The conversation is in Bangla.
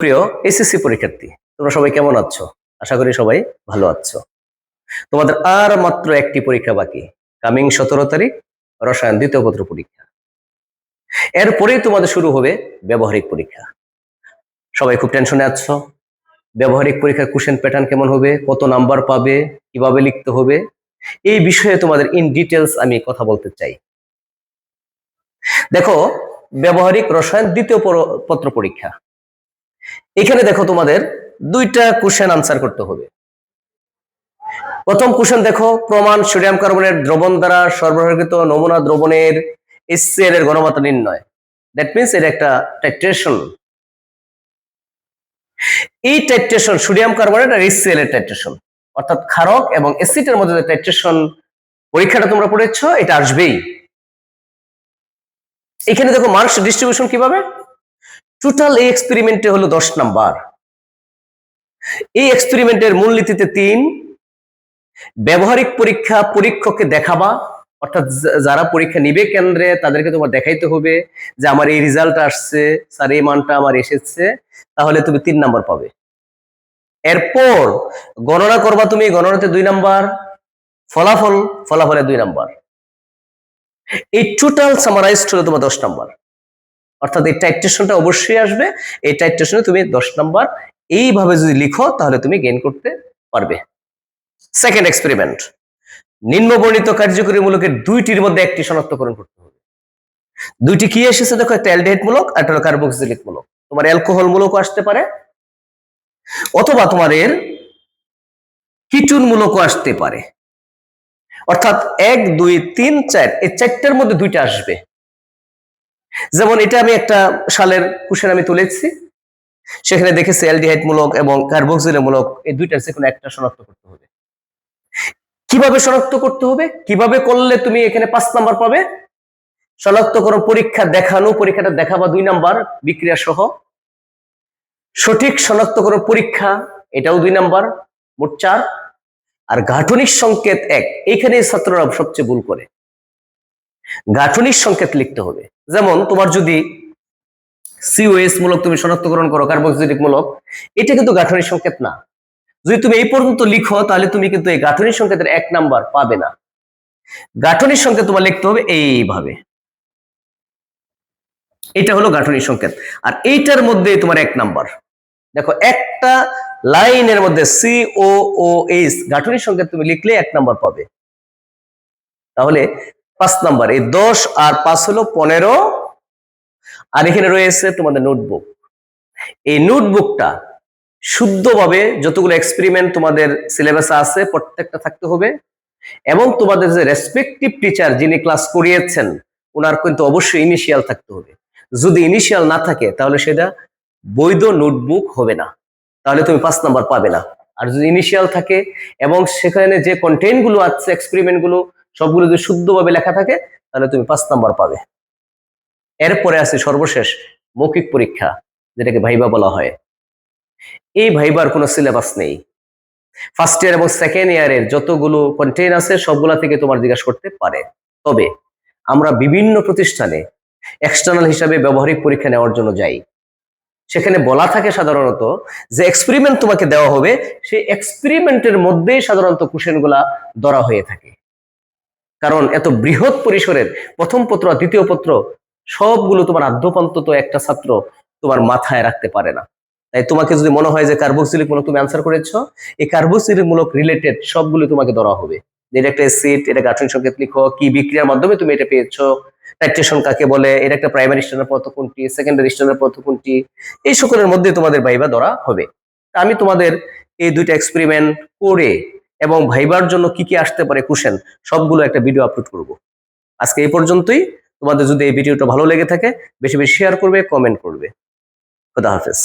প্রিয় এসএসসি পরীক্ষার্থী, তোমরা সবাই কেমন আছো? আশা করি সবাই ভালো আছো। তোমাদের আর মাত্র একটি পরীক্ষা বাকি কামিং সতেরো তারিখ, রসায়ন দ্বিতীয় পত্র পরীক্ষা। এরপরেই তোমাদের শুরু হবে ব্যবহারিক পরীক্ষা। সবাই খুব টেনশনে আছো? ব্যবহারিক পরীক্ষার কোশ্চেন প্যাটার্ন কেমন হবে? কত নাম্বার পাবে? কীভাবে লিখতে হবে? এই বিষয়ে তোমাদের ইন ডিটেলস আমি কথা বলতে চাই। দেখো, ব্যবহারিক রসায়ন দ্বিতীয় পত্র পরীক্ষা। এখানে দেখো তোমাদের দুইটা কোশ্চেন আনসার করতে হবে। প্রথম কোশ্চেন দেখো, প্রমাণ সোডিয়াম কার্বনের দ্রবণ দ্বারা সরবরাহকৃত নমুনা দ্রবণের এসিএল এর ঘনমাত্রা নির্ণয়। দ্যাট মিনস এটা একটা টাইট্রেশন এই টাইট্রেশন সোডিয়াম কার্বনেট আর এসিএল এর টাইট্রেশন অর্থাৎ ক্ষারক এবং অ্যাসিডের মধ্যে যে টাইট্রেশন পরীক্ষাটা তোমরা পড়েছ, এটা আসবেই। এখানে দেখো মার্কস ডিস্ট্রিবিউশন কীভাবে? টোটাল এই এক্সপেরিমেন্টে হলো দশ নাম্বার। এই এক্সপেরিমেন্টের মূলনীতিতে তিন, ব্যবহারিক পরীক্ষা পরীক্ষককে দেখাবা, অর্থাৎ যারা পরীক্ষা নিবে কেন্দ্রে, তাদেরকে তোমার দেখাইতে হবে যে আমার এই রেজাল্ট আসছে, স্যার এই মানটা আমার এসেছে, তাহলে তুমি তিন নাম্বার পাবে। এরপর গণনা করবা তুমি, গণনাতে দুই নাম্বার, ফলাফল, ফলাফলে দুই নাম্বার। এই টোটাল সামারাইজড হলো তোমার দশ নাম্বার। অর্থাৎ এই টাইট্রেশনটা অবশ্যই আসবে। এই টাইট্রেশনে তুমি দশ নাম্বার এইভাবে যদি লিখো, তাহলে তুমি গেইন করতে পারবে। সেকেন্ড এক্সপেরিমেন্ট নিম্নবর্ণিত কার্যকরী মূলকের দুইটির মধ্যে একটি শনাক্তকরণ করতে হবে। দুইটি কি এসেছে দেখো অ্যালডিহাইড মূলক আর একটা কার্বক্সিলিক মূলক তোমার অ্যালকোহল মূলকও আসতে পারে, অথবা তোমার এর কিটুন মূলকও আসতে পারে। অর্থাৎ এক, দুই, তিন, চার, এই চারটার মধ্যে দুইটা আসবে। যেমন এটা আমি একটা সালের কুশন আমি তুলেছি। সেখানে দেখেছি অ্যালডিহাইড মূলক এবং কার্বক্সিলের মূলক এই দুইটার যে কোনো একটা শনাক্ত করতে হবে। কীভাবে শনাক্ত করতে হবে? কীভাবে করলে তুমি এখানে পাঁচ নাম্বার পাবে? শনাক্ত শনাক্তকরণ পরীক্ষা দেখানো, পরীক্ষাটা দেখাবা দুই নাম্বার, বিক্রিয়া সহ। সঠিক শনাক্তকরণ পরীক্ষা, এটাও দুই নাম্বার, মোট চার। আর গাঠনিক সংকেত এক। এইখানে ছাত্ররা সবচেয়ে ভুল করে। গাঠনিক সংকেত লিখতে হবে। যেমন তোমার যদি সিওএস মূলক তুমি শনাক্তকরণ করো কার্বক্সিলিক মূলক এটা কিন্তু গাঠনিক সংকেত না। যদি তুমি এই পর্যন্ত লিখো, তাহলে তুমি কিন্তু এই গাঠনিক সংকেতের এক নাম্বার পাবে না। গাঠনিক সংকেত তোমার লিখতে হবে এইভাবে। এটা হলো গাঠনিক সংকেত। আর এইটার মধ্যে তোমার এক নাম্বার। দেখো, একটা লাইনের মধ্যে সি ও ও এইচ গাঠনিক সংকেত তুমি লিখলে এক নাম্বার পাবে। তাহলে পাঁচ নাম্বার, এই দশ আর পাঁচ হলো পনেরো। আর এখানে রয়েছে তোমাদের নোটবুক। এই নোটবুকটা শুদ্ধভাবে যতগুলো এক্সপেরিমেন্ট তোমাদের সিলেবাসে আছে, প্রত্যেকটা থাকতে হবে। এবং তোমাদের যে রেসপেক্টিভ টিচার যিনি ক্লাস করিয়েছেন, ওনার কিন্তু অবশ্যই ইনিশিয়াল থাকতে হবে। যদি ইনিশিয়াল না থাকে, তাহলে সেটা বৈধ নোটবুক হবে না। তাহলে তুমি পাঁচ নাম্বার পাবে না। আর যদি ইনিশিয়াল থাকে, এবং সেখানে যে কন্টেন্টগুলো আছে এক্সপেরিমেন্টগুলো সবগুলো যদি শুদ্ধভাবে লেখা থাকে, তাহলে তুমি পাঁচ নাম্বার পাবে। এরপরে আছে সর্বশেষ মৌখিক পরীক্ষা, যেটাকে ভাইবা বলা হয়। এই ভাইবার কোনো সিলেবাস নেই। ফার্স্ট ইয়ার এবং সেকেন্ড ইয়ারের যতগুলো কন্টেন্ট আছে, সবগুলা থেকে তোমার জিজ্ঞাসা করতে পারে। তবে আমরা বিভিন্ন প্রতিষ্ঠানে এক্সটার্নাল হিসাবে ব্যবহারিক পরীক্ষা নেওয়ার জন্য যাই। সেখানে বলা থাকে সাধারণত যে এক্সপেরিমেন্ট তোমাকে দেওয়া হবে, সেই এক্সপেরিমেন্টের মধ্যেই সাধারণত কুশনগুলা ধরা হয়ে থাকে। কারণ এত বৃহৎ পরিসরের প্রথম পত্র দ্বিতীয় পত্র সবগুলো তোমার আদ্যপান্ত তো একটা ছাত্র তোমার মাথায় রাখতে পারে না। তাই তোমাকে যদি মনে হয় যে কার্বক্সিলিক মূলক তুমি অ্যান্সার করেছ, এই কার্বক্সিলিক মূলক রিলেটেড সবগুলো তোমাকে ধরা হবে। এটা একটা সিট এটা গাঠনিক সংকেত লিখো, কি বিক্রিয়ার মাধ্যমে তুমি এটা পেয়েছ টাইট্রেশন কাকে বলে এটা একটা প্রাইমারি স্ট্যান্ডার্ড পদার্থ কোনটি সেকেন্ডারি স্ট্যান্ডার্ড পদার্থ কোনটি, এই সকলের মধ্যে তোমাদের ভাইবা ধরা হবে। আমি তোমাদের এই দুইটা এক্সপেরিমেন্ট করে এবং ভাইবার জন্য কি কি আসতে পারে কুশন সবগুলো একটা ভিডিও আপলোড করব। আজকে এই পর্যন্তই। তোমাদের যদি এই ভিডিওটা ভালো লেগে থাকে, বেশি বেশি শেয়ার করবে কমেন্ট করবে। খোদা হাফেজ।